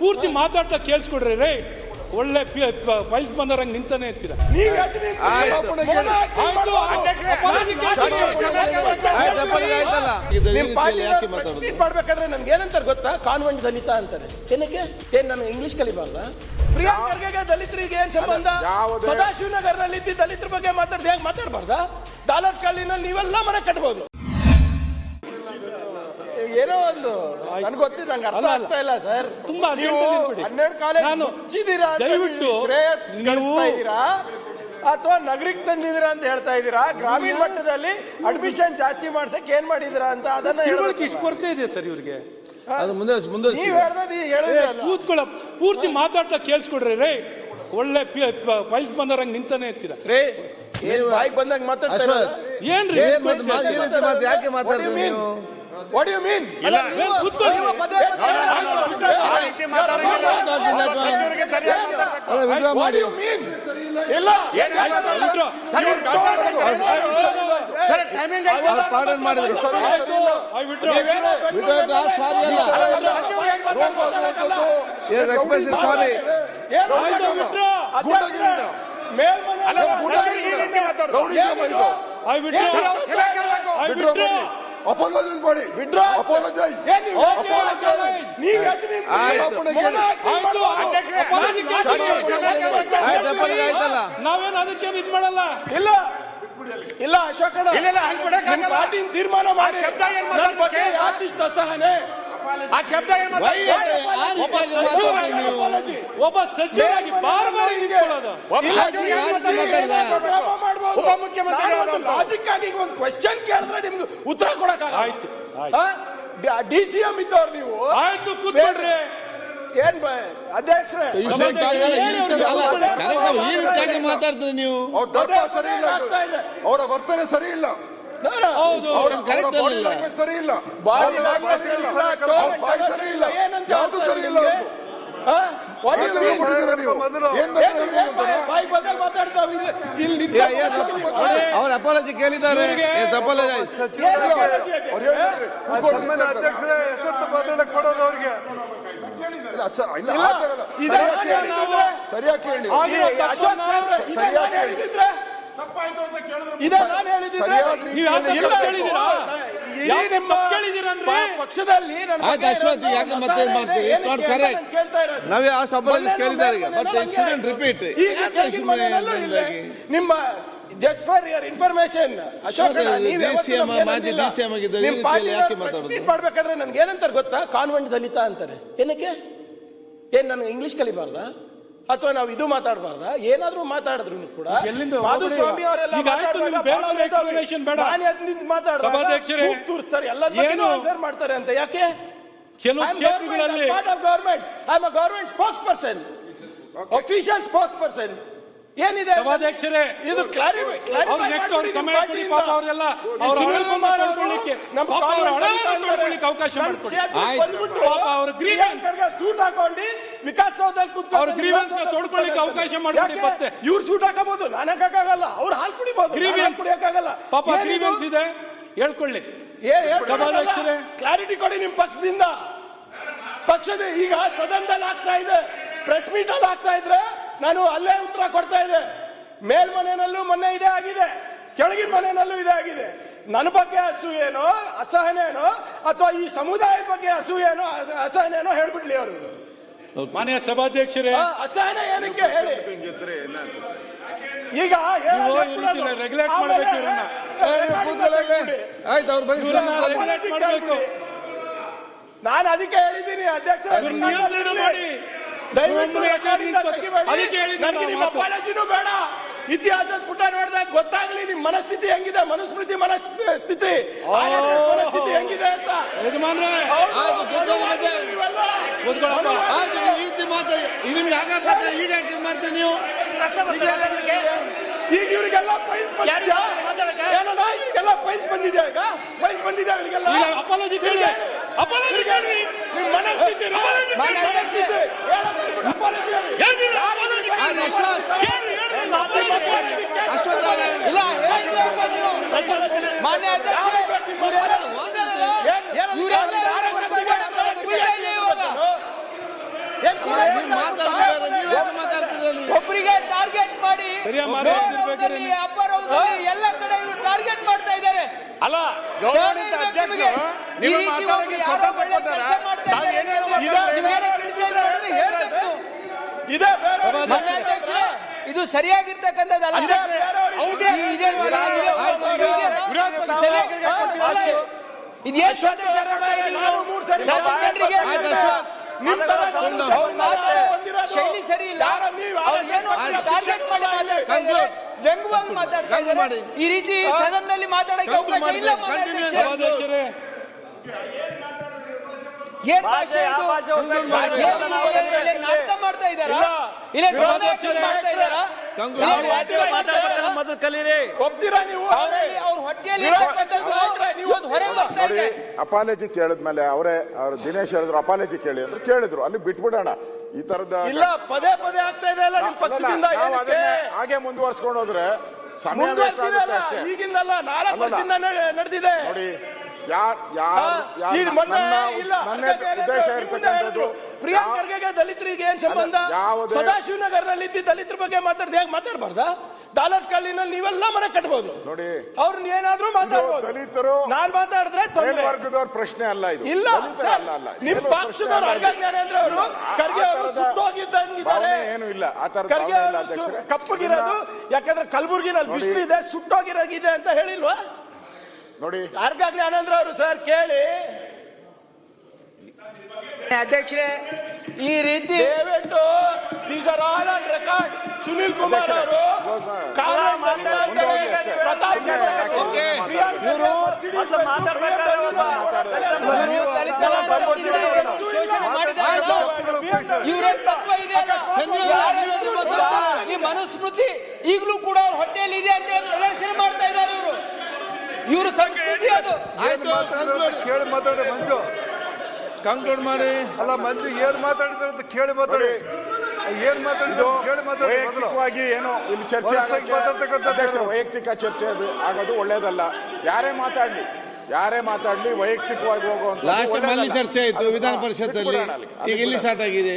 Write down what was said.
ಪೂರ್ತಿ ಮಾತಾಡ್ತಾ ಕೇಳಿಸ್ಕೊಡ್ರಿ ರೇ ಒಳ್ಳೆ ಫೈಲ್ಸ್ ಬಂದರಂಗ್ ನಿಂತಾನೆ ಇರ್ತೀರ. ಮಾಡ್ಬೇಕಾದ್ರೆ ನನ್ಗೆ ಏನಂತಾರೆ ಗೊತ್ತಾ? ಕಾನ್ವೆಂಟ್ ದಲಿತ ಅಂತಾರೆ. ಏನಕ್ಕೆ? ಏನ್ ನಾನು ಇಂಗ್ಲಿಷ್ ಕಲಿಬಾರ್ದ? ಪ್ರಿಯಾಂಕ್ ಖರ್ಗೆಗೆ ದಲಿತರಿಗೆ ಏನ್ ಸಂಬಂಧ? ಸದಾಶಿವನಗರ್ ಸದಾಶಿವನಗರ್ನಲ್ಲಿ ಇದ್ದ ದಲಿತರ ಬಗ್ಗೆ ಮಾತಾಡ್ದೆ ಹೇಗೆ ಮಾತಾಡಬಾರ್ದಾ? ಡಾಲರ್ಸ್ ಕಾಲಿನಲ್ಲಿ ನೀವೆಲ್ಲ ಮನೆ ಕಟ್ಬೋದು. ಏನೋ ಒಂದು ನನ್ಗೆ ಗೊತ್ತಿಲ್ಲ ನಂಗೆ ಅರ್ಥ. ಆಗ್ತಾ ಇಲ್ಲ ಸರ್ ತುಂಬಾ ನೀವು. ಹನ್ನೆರಡು ಕಾಲೇಜ್ ನಾನು ಮುಚ್ಚಿದೀರಾ ಅಂತ ದಯವಿಟ್ಟು ಇದ್ದೀರಾ ಅಥವಾ ನಗರಕ್ಕೆ ತಂದಿದ್ದೀರಾ ಅಂತ ಹೇಳ್ತಾ ಇದ್ದೀರಾ ಗ್ರಾಮೀಣ ಮಟ್ಟದಲ್ಲಿ ಅಡ್ಮಿಷನ್ ಜಾಸ್ತಿ ಮಾಡ್ಸಕ್ ಏನ್ ಮಾಡಿದಿರಾ ಅಂತ ಅದನ್ನ ಹೇಳ್ಬೇಕು. ಇಷ್ಟು ಕೊರತೆ ಇದೆ ಸರ್ ಇವ್ರಿಗೆ ಅದು ಮುಂದೆ ಮುಂದುವರಿಸಿ ನೀವು ಹೇಳ್ದದ್ ಈ ಏ, ಹೇಳಿದ್ರಲ್ಲ. ಕೂತ್ಕೊಳ್ಳ ಪೂರ್ತಿ ಮಾತಾಡ್ತಾ ಕೇಳಿಸ್ಕೊಡ್ರಿ ರೇ ಒಳ್ಳೆ ಫೈಲ್ಸ್ ಬಂದವ್ರಂಗ್ ನಿಂತಾನೆ ಇರ್ತೀರ ರೇ ಏನ್ ಬಾಯಿಗೆ ಬಂದಾಗ ಮಾತಾಡ್ತಾ ಅಶ್ವಥ್. ಏನ್ರಿ ಏನ್ ಮಾತು ಮಾತಾಡ್ತೀರಿ ನೀವು ವಾಟ್ ಯು ಮೀನ್. ಅಲ್ಲ ಮಾಡಿ ಇಲ್ಲ. ಅವ್ರು ಮಾಡಿದ್ರು. ಮೇಲ್ಮನೆ ಮಾಡಿ Withdraw. ನೀವು Okay, apologize. ನೀವ್ ಯಾಕೆ ನಿಂತ್ರಿ? ಆಯ್ತು. ಮೌನ ಹಾಕಿ ಆಯ್ತು, ಮಾಡುವ. ಅಧ್ಯಕ್ಷರೇ, ಅಪರಾಧಿ ಮಾಡಿ. ಆಯ್ತು ಅಪ್ಪನಿಗೆ ಆಯ್ತಲ್ಲ ನಾವೇನು ಅದಕ್ಕೇನು ಇದು ಮಾಡಲ್ಲ? ಇಲ್ಲ. ಇಲ್ಲ ಅಶೋಕಣ್ಣ. ನಿಮ್ ಪಾರ್ಟಿ ತೀರ್ಮಾನ ಮಾಡಿ. ಇಷ್ಟು ಅಸಹನೆ. ಆ ಶಬ್ದ. ಒಬ್ಬ ಸಚಿವರಾಗಿ ಬಾರ್ ಬಾರಿ ನಿಂತ್ಕೊಳ್ಳೋದು ಒಂದು ಲಾಜಿಕ್ ಆಗಿ ಒಂದು ಕ್ವೆಶ್ಚನ್ ಕೇಳಿದ್ರೆ ನಿಮ್ಗೆ ಉತ್ತರ ಕೊಡಕ್ ಆಯ್ತು. ಡಿ ಸಿ ಎಂ ಇದ್ದವ್ರು ನೀವು. ಆಯ್ತು ಕೂತ್ಕೊಳ್ರಿ. ಏನ್ ಬ- ಅಧ್ಯಕ್ಷರೇ? ಮಾತಾಡ್ತೀರಿ ನೀವು. ಅವರ ವರ್ತನೆ ಸರಿ ಇಲ್ಲ. ಸರಿ ಇಲ್ಲ. ಸರಿ ಇಲ್ಲ. ಸರಿ ಇಲ್ಲ. ಯಾವುದು ಸರಿ. ಅವ್ರ ಅಪಾಲಜಿ ಕೇಳಿದ್ದಾರೆ. ಅಧ್ಯಕ್ಷರೇ? ಎಷ್ಟೊತ್ತು ಮಾತಾಡಕ್ ಕೊಡೋದು ಅವ್ರಿಗೆ? ಸರಿಯಾಗಿ ಕೇಳಿ. ಸರಿಯಾಗಿ ಕೇಳಿ. ಅಂತ ಕೇಳಿದ್ರೆ ಇದೇ ನಾನು ಹೇಳಿ. ಹೇಳಿದ್ರೆ ಇದೇ ನಾನು ಹೇಳಿದ್ರೆ ಸರಿಯಾದ ನೀವು ಯಾವ ರೀತಿಯಲ್ಲಿ ತಪ್ಪು ಕೇಳಿದ್ದೀರಾ ಇಡೀ ನಿಮ್ಮ ಕೇಳಿದ್ದೀರನ್ರಿ? ಪ- ಪಕ್ಷದಲ್ಲಿ ನನ್ನ ಆಯ್ತು, ಬಗ್ಗೆ ಅಶ್ವಥ್, ಇರೋದು ಯಾಕೆ ಮತ್ತೆ ಮಸಾಲೆ ಮಾಡ್ತೀರಿ? ಇದೆ, It's not ಏನಕ್ಕೆ ಅಂತ correct. ನಾನು ಕೇಳ್ತಾ ಇರೋದು. ನಾವೇ ಅಷ್ಟು ಅಪಾಲಜಿ ಮೊನ್ನೆ ಕೇಳಿದ್ದಾರೆ ನಮ್ಮ ಬಟ್ ಮನೆಯಲ್ಲಿ ಇಟ್ ಶುಡಂಟ್ ರಿಪೀಟ್ ಈಗ ಕೆಳಗಿನ ಮನೆಯಲ್ಲೂ ಇಲ್ಲ. ನಿಮ್ಮ just for your information Ashok ಹೌದು, ನೀವು DCM ಯಾವತ್ತೂ ನಮ್ಗೆ ಮಾಜಿ ಏನಂದಿಲ್ಲ. DCM ಆಗಿದ್ದಾರೆ. ನಿಮ್ಮ ರೀತಿಯಲ್ಲಿ ಪಾರ್ಟಿನ ಯಾಕೆ press ಮಾತಾಡೋದು? meet ಮಾಡ್ಬೇಕಾದ್ರೆ ನನ್ಗೆ ಏನಂತಾರೆ ಗೊತ್ತಾ ಕಾನ್ವೆಂಟ್ ದಲಿತ ಅಂತಾರೆ ಏನಕ್ಕೆ ಏನ್ ನನಗೆ ಇಂಗ್ಲಿಷ್ ಕಲಿಬಾರ್ದ ಅಥವಾ ನಾವು ಇದು ಮಾತಾಡಬಾರ್ದ ಏನಾದ್ರೂ ಮಾತಾಡಿದ್ರು ಕೂಡ ಮಾಧುಸ್ವಾಮಿ. ಅವರೆಲ್ಲ. ಮಾತಾಡ್ತಾರೆ ಎಲ್ಲ ಏನು? ಆನ್ಸರ್ ಮಾಡ್ತಾರೆ ಅಂತ ಯಾಕೆ I'm government government, I'm part of government. I'm a government spokesperson. Official spokesperson. ಏನಿದೆ ಸಭಾಧ್ಯಕ್ಷರೇ ಇದು ಕ್ಲಾರಿಫೈ ಅವಕಾಶ. ಸೂಟ್ ಹಾಕೊಂಡು ವಿಕಾಸ್ ಸೌಧದಲ್ಲಿ ಕೂತ್ಕೊಂಡು ಅವ್ರ ಗ್ರೀವೆನ್ಸ್ ತೊಡ್ಕೊಳ್ಳಿಕ್ಕೆ ಅವಕಾಶ ಮಾಡ್ಕೊಡಿ ಮತ್ತೆ. ಇವ್ರು ಶೂಟ್ ಹಾಕಬಹುದು ನಾನು ಹಾಕಕ್ಕಾಗಲ್ಲ ಅವ್ರು ಹಾಲು ಕುಡಿಬಹುದು ಗ್ರೀವೆನ್ಸ್ ಕುಡಿಯಕ್ಕಾಗಲ್ಲ. ಪಾಪ ಗ್ರೀವೆನ್ಸ್ ಇದೆ. ಹೇಳ್ಕೊಳ್ಳಿ. ಕ್ಲಾರಿಟಿ ಕೊಡಿ ನಿಮ್ಮ ಪಕ್ಷದಿಂದ. ಪಕ್ಷದ ಈಗ ಸದನದಲ್ಲಿ ಆಗ್ತಾ ಇದೆ. ಪ್ರೆಸ್ ಮೀಟ್ ಅಲ್ಲಿ ಆಗ್ತಾ ಇದ್ರೆ ನಾನು ಅಲ್ಲೇ ಉತ್ತರ ಕೊಡ್ತಾ ಇದೆ. ಮೇಲ್ಮನೆಯಲ್ಲೂ ಮೊನ್ನೆ ಇದೇ ಆಗಿದೆ. ಕೆಳಗಿನ ಮನೆಯಲ್ಲೂ ಇದೇ ಆಗಿದೆ. ನನ್ನ ಬಗ್ಗೆ ಅಸೂಯೇನೋ ಅಸಹನೇನೋ ಅಥವಾ ಈ ಸಮುದಾಯದ ಬಗ್ಗೆ ಅಸೂಯೇನೋ ಅಸಹನೆ ಏನೋ ಹೇಳ್ಬಿಡ್ಲಿ ಅವರು. ಮಾನ್ಯ ಸಭಾಧ್ಯಕ್ಷರೇ ಅಸಹನ ಏನಕ್ಕೆ ಹೇಳಿ ಈಗ ರೆಗ್ಯುಲೇಟ್ ಮಾಡಬೇಕು ಇವ್ರನ್ನ. ಆಯ್ತು ಅವ್ರ ಬಗ್ಗೆ. ನಾನು ಅದಕ್ಕೆ ಹೇಳಿದ್ದೀನಿ ಅಧ್ಯಕ್ಷ ದಯವಿಟ್ಟು. ಅದಕ್ಕೆ ಹೇಳಿದ್ದೀನಿ ನನಗೆ ನಿಮ್ಮ. ಅಪಾಲಜಿನೂ ಬೇಡ ಇತಿಹಾಸದ ಪುಟ ನೋಡಿದಾಗ ಗೊತ್ತಾಗ್ಲಿ ನಿಮ್ ಮನಸ್ಥಿತಿ ಹೆಂಗಿದೆ ಮನುಸ್ಮೃತಿ ಮನಸ್ಥಿತಿ ಮನಸ್ಥಿತಿ ಹೆಂಗಿದೆ ಅಂತ. ನಿಮ್ಗೆ ಆಗಾಕ ಈಗ ಮಾಡ್ತೀರಿ ನೀವು? ಈಗ ಇವರಿಗೆಲ್ಲ ಫೈಲ್ಸ್ ಬಂದಿದ್ಯಾ? ಏನಣ್ಣ ಇವರಿಗೆಲ್ಲ ಫೈಲ್ಸ್ ಬಂದಿದೆ ಈಗ? ಫೈಲ್ಸ್ ಬಂದಿದೆ ಇವರಿಗೆಲ್ಲ? ಅಪಾಲಜಿ ಕೇಳಿ. ಅಪಾಲಜಿ ಕೇಳಿ. ನಿಮ್ಮ ಮನಸ್ಥಿತಿ. ಮನಸ್ಥಿತಿ. ಹೇಳ್ತೀನಿ, ಕೇಳಿ. ಆಯ್ತು, ಅಶ್ವಥ್. ಕೇಳಿ, ಹೇಳ್ತೀನಿ, apology ಕೇಳಿ. ಅಶ್ವಥ್ ಅವರೇ, ಇಲ್ಲ ಮಾನ್ಯ ಅಧ್ಯಕ್ಷರೇ, ಇವರೆಲ್ಲ- ಏನು- ಏನು- ನೀವು ಮಾತಾಡ್ತಿದ್ದಾರೆ ನೀವು ಯಾಕೆ ಮಾತಾಡ್ತಿರಲಿ ಒಬ್ಬರಿಗೆ ಟಾರ್ಗೆಟ್ ಮಾಡಿ ಸರಿಯಾಗಿ lower ಮಾತಾಡ್ತಿರ್ಬೇಕಾದ್ರೆ house ಅಲ್ಲಿ, upper house ಅಲ್ಲಿ ಎಲ್ಲ ಕಡೆ ಇವರು ಟಾರ್ಗೆಟ್ ಮಾಡ್ತಾ ಇದ್ದಾರೆ. ಅಲ್ಲ. ಇದೇ ಬೇರೆ ಮಾನ್ಯ ಇದು ಸರಿಯಾಗಿರ್ತಕ್ಕಂಥದ್ದಲ್ಲ. ಶೈಲಿ ಸರಿ ಇಲ್ಲ. ಮಾಡಿ ಮಾತಾಡ್ತಾ ವ್ಯಂಗ್ಯವಾಗಿ ಮಾತಾಡ್ತಾ ಕಂಡು ಇದ್ದಾರೆ ಮಾಡಿ. ಈ ರೀತಿ ಸದನದಲ್ಲಿ ಮಾತಾಡಕ್ಕೆ ಕಂಡು ಅವಕಾಶ ಮಾಡಿ. ಇಲ್ಲ ಮಾನ್ಯ Continue. ಅಧ್ಯಕ್ಷರೇ. ಸಭಾಧ್ಯಕ್ಷರೇ ಏನ್ ಭಾಷೆ ಇದು? ಏನ್ ಇಲ್ಲಿ- ಇಲ್ಲಿ ನಾಟಕ ಮಾಡ್ತಾ ಇದ್ದಾರಾ ಇಲ್ಲ ಮಾಡ್ತಾ ಇದ್ದಾರಾ. ಇಲ್ಲ ಮಾಡ್ತಾ ಇದ್ದಾರಾ? ಒಪ್ತೀರಾ ನೀವು ಅವರಲ್ಲಿ ಅವ್ರ ನೋಡಿ ಅಪಾಲಜಿ ಕೇಳಿದ್ಮೇಲೆ ಅವರೇ ಅವ್ರ ದಿನೇಶ್ ಹೇಳಿದ್ರು ಅಪಾಲಜಿ ಕೇಳಿ ಅಂದ್ರೆ ಕೇಳಿದ್ರು. ಅಲ್ಲಿ ಬಿಟ್ಬಿಡೋಣ. ಈ ತರದ ಇಲ್ಲ ಪದೇ ಪದೇ ಆಗ್ತಾ ಇದೆ ಅಲ್ಲ ನಿಮ್ ಪಕ್ಷದಿಂದ ನಾವು ಏನಕ್ಕೆ? ಅದನ್ನೇ ಹಾಗೆ ಮುಂದುವರ್ಸ್ಕೊಂಡು ಹೋದ್ರೆ ಸಮಯ ವೇಸ್ಟ್ ಆಗುತ್ತೆ ಅಷ್ಟೇ. ಈಗಿಂದಲ್ಲ ನಾಲ್ಕು. ವರ್ಷದಿಂದ ನಡೆ- ನಡೆದಿದೆ. ನೋಡಿ ಯಾರ್ ನನ್ನ ಇಲ್ಲ ನನ್ನ ಉದ್ದೇಶ ಇರ್ತಕ್ಕಂಥದ್ದು ಪ್ರಿಯಾಂಕ್ ದಲಿತರಿಗೆ ಏನ್ ಸಂಬಂಧ? ಸದಾಶಿವನಗರ್ನಲ್ಲಿ ಇದ್ದ ದಲಿತರ ಬಗ್ಗೆ ಮಾತಾಡ್ದೆ ಹೇಗೆ ಮಾತಾಡಬಾರ್ದ? ಡಾಲರ್ಸ್ ಕಾಲಿನಲ್ಲಿ ನೀವೆಲ್ಲ ಮನೆ ಕಟ್ಬಹುದು ನೋಡಿ ಅವ್ರನ್ನ ಏನಾದ್ರೂ ಮಾತಾಡ್ಬೋದು. ದಲಿತರು ನಾನ್ ಮಾತಾಡಿದ್ರೆ ತೊಂದ್ರೆ. ಮೇಲ್ವರ್ಗದವ್ರ ಪ್ರಶ್ನೆ ಅಲ್ಲ ಇದು. ಇಲ್ಲ ಅಲ್ಲ ಅಲ್ಲ. ನಿಮ್ ಪಕ್ಷದವ್ರು ಅರ್ಗ ಜ್ಞಾನೇಂದ್ರ ಅವರು ಖರ್ಗೆ ಅವರು ಸುಟ್ಟೋಗಿದ್ದಂಗಿದ್ದಾರೆ ಏನು ಇಲ್ಲ. ಆ ತರ ಖರ್ಗೆ ಕಪ್ಪಗಿರೋದು ಯಾಕಂದ್ರೆ ಕಲಬುರ್ಗಿನಲ್ಲಿ ನೋಡಿ. ಬಿಸಿಲಿದೆ ಸುಟ್ಟೋಗಿರೋಗಿದೆ ಅಂತ ಹೇಳಿಲ್ವಾ? ನೋಡಿ. ಯಾರಿಗಾಗ್ಲಿ ಆನಂದ್ರ ಅವರು ಸರ್ ಕೇಳಿ. ಅಧ್ಯಕ್ಷರೇ ಈ ರೀತಿ ದಯವಿಟ್ಟು these are all on record Sunil Kumar ಅವರು ಮನುಸ್ಮೃತಿ ಈಗಲೂ ಕೂಡ ಹೊಟ್ಟೆಯಲ್ಲಿ ಇದೆ ಅಂತ ಪ್ರದರ್ಶನ ಮಾಡ್ತಾ ಇದ್ದಾರೆ ಇವರು. ಇವರು ಸಂಸ್ಕೃತಿ ಅದು. ಆಯ್ತು. ಕೇಳಿ ಮಾತಾಡಿ ಮಂಜು. ಕಂಕ್ಲೂಡ್ ಮಾಡಿ. ಅಲ್ಲ ಮಂಜು ಏನ್ ಮಾತಾಡಿದ್ರೆ ಅಂತ ಕೇಳಿ ಮಾತಾಡಿ. ಏನ್ ಮಾತಾಡಿದ್ರು ಕೇಳಿ ಮಾತಾಡಿ ಏನು ಇಲ್ಲಿ ಚರ್ಚೆ ವೈಯಕ್ತಿಕ ಚರ್ಚೆ ಆಗೋದು ಒಳ್ಳೇದಲ್ಲ. ಯಾರೇ ಮಾತಾಡ್ಲಿ ಯಾರೇ ಮಾತಾಡ್ಲಿ ವೈಯಕ್ತಿಕವಾಗಿ ಹೋಗುವಂತ ಚರ್ಚೆ ಆಯ್ತು ವಿಧಾನ ಪರಿಷತ್ತಲ್ಲಿ. ಈಗ ಇಲ್ಲಿ ಸ್ಟಾರ್ಟ್ ಆಗಿದೆ.